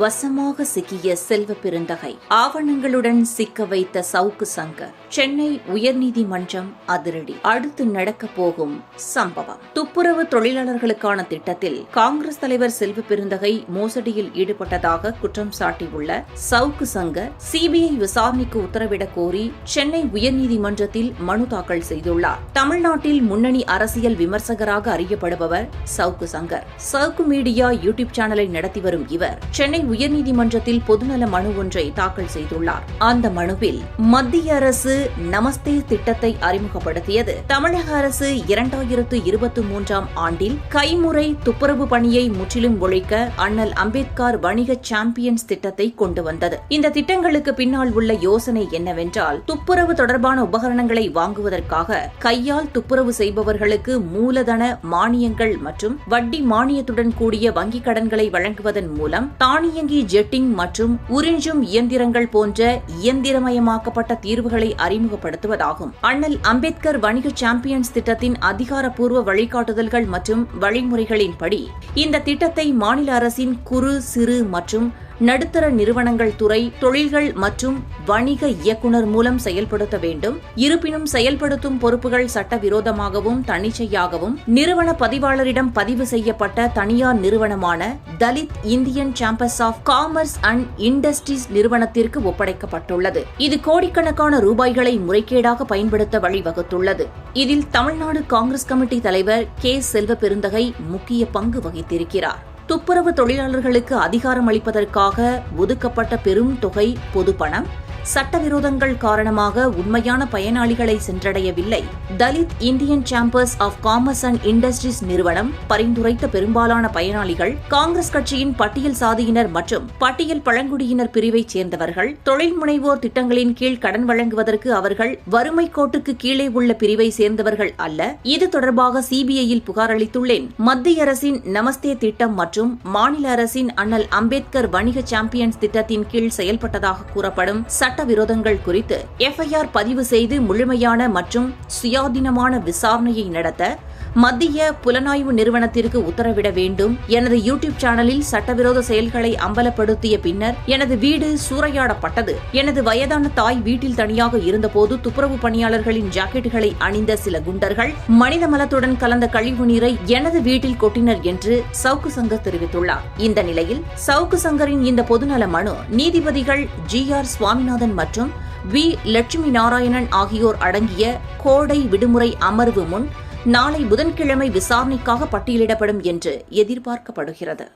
வசமாக சிக்கிய செல்வ பெருந்தகை ஆவணங்களுடன் சிக்க வைத்த சவுக்கு சங்கர் சென்னை உயர்நீதிமன்றம் அதிரடி. அடுத்து நடக்க போகும் சம்பவம். துப்புரவு தொழிலாளர்களுக்கான திட்டத்தில் காங்கிரஸ் தலைவர் செல்வ பெருந்தகை மோசடியில் ஈடுபட்டதாக குற்றம் சாட்டியுள்ள சவுக்கு சங்கர் சிபிஐ விசாரணைக்கு உத்தரவிடக் கோரி சென்னை உயர்நீதிமன்றத்தில் மனு தாக்கல் செய்துள்ளார். தமிழ்நாட்டில் முன்னணி அரசியல் விமர்சகராக அறியப்படுபவர் சவுக்கு சங்கர். சவுக்கு மீடியா யூடியூப் சேனலை நடத்தி வரும் இவர். சென்னை உயர்நீதிமன்றத்தில் பொதுநல மனு ஒன்றை தாக்கல் செய்துள்ளார். அந்த மனுவில் மத்திய அரசு நமஸ்தே திட்டத்தை அறிமுகப்படுத்தியது. தமிழக அரசு இரண்டாயிரத்து இருபத்தி மூன்றாம் ஆண்டில் கைமுறை துப்புரவு பணியை முற்றிலும் ஒழிக்க அண்ணல் அம்பேத்கர் வணிக சாம்பியன்ஸ் திட்டத்தை கொண்டு வந்தது. இந்த திட்டங்களுக்கு பின்னால் உள்ள யோசனை என்னவென்றால் துப்புரவு தொடர்பான உபகரணங்களை வாங்குவதற்காக கையால் துப்புரவு செய்பவர்களுக்கு மூலதன மானியங்கள் மற்றும் வட்டி மானியத்துடன் கூடிய வங்கிக் கடன்களை வழங்குவதன் மூலம் தானிய தானியங்கி ஜெட்டிங் மற்றும் உறிஞ்சும் இயந்திரங்கள் போன்ற இயந்திரமயமாக்கப்பட்ட தீர்வுகளை அறிமுகப்படுத்துவதாகும். அண்ணல் அம்பேத்கர் வணிக சாம்பியன்ஸ் திட்டத்தின் அதிகாரப்பூர்வ வழிகாட்டுதல்கள் மற்றும் வழிமுறைகளின்படி இந்த திட்டத்தை மாநில அரசின் குறு சிறு மற்றும் நடுத்தர நிறுவனங்கள் துறை தொழில்கள் மற்றும் வணிக இயக்குநர் மூலம் செயல்படுத்த வேண்டும். இருப்பினும் செயல்படுத்தும் பொறுப்புகள் சட்டவிரோதமாகவும் தன்னிச்சையாகவும் நிறுவன பதிவாளரிடம் பதிவு செய்யப்பட்ட தனியார் நிறுவனமான Dalit Indian chambers of commerce and industries நிறுவனத்திற்கு ஒப்படைக்கப்பட்டுள்ளது. இது கோடிக்கணக்கான ரூபாய்களை முறைகேடாக பயன்படுத்த வழிவகுத்துள்ளது. இதில் தமிழ்நாடு காங்கிரஸ் கமிட்டி தலைவர் கே செல்வ பெருந்தகை முக்கிய பங்கு வகித்திருக்கிறார். துப்புரவு தொழிலாளர்களுக்கு அதிகாரம் அளிப்பதற்காக ஒதுக்கப்பட்ட பெரும் தொகை பொதுப்பணம். சட்டவிரோதங்கள் காரணமாக உண்மையான பயனாளிகளை சென்றடையவில்லை. Dalit Indian chambers of commerce and industries நிறுவனம் பரிந்துரைத்த பெரும்பாலான பயனாளிகள் காங்கிரஸ் கட்சியின் பட்டியல் சாதியினர் மற்றும் பட்டியல் பழங்குடியினர் பிரிவைச் சேர்ந்தவர்கள் தொழில் முனைவோர் திட்டங்களின் கீழ் கடன் வழங்குவதற்கு அவர்கள் வறுமை கோட்டுக்கு கீழே உள்ள பிரிவை சேர்ந்தவர்கள் அல்ல. இது தொடர்பாக சிபிஐயில் புகார் அளித்துள்ளேன். மத்திய அரசின் நமஸ்தே திட்டம் மற்றும் மாநில அரசின் அண்ணல் அம்பேத்கர் வணிக சாம்பியன்ஸ் திட்டத்தின் கீழ் செயல்பட்டதாக கூறப்படும் சட்ட சட்டவிரோதங்கள் குறித்து எஃப்ஐஆர் பதிவு செய்து முழுமையான மற்றும் சுயாதீனமான விசாரணையை நடத்த மத்திய புலனாய்வு நிறுவனத்திற்கு உத்தரவிட வேண்டும். எனது யூடியூப் சேனலில் சட்டவிரோத செயல்களை அம்பலப்படுத்திய பின்னர் எனது வீடு சூறையாடப்பட்டது. எனது வயதான தாய் வீட்டில் தனியாக இருந்தபோது துப்புரவு பணியாளர்களின் ஜாக்கெட்டுகளை அணிந்த சில குண்டர்கள் மனித மலத்துடன் கலந்த கழிவு நீரை எனது வீட்டில் கொட்டினர் என்று சவுக்கு சங்கர் தெரிவித்துள்ளார். இந்த நிலையில் சவுக்கு சங்கரின் இந்த பொதுநல மனு நீதிபதிகள் ஜி ஆர் சுவாமிநாதன் மற்றும் வி லட்சுமி நாராயணன் ஆகியோர் அடங்கிய கோடை விடுமுறை அமர்வு முன் நாளை புதன்கிழமை விசாரணைக்காக பட்டியலிடப்படும் என்று எதிர்பார்க்கப்படுகிறது.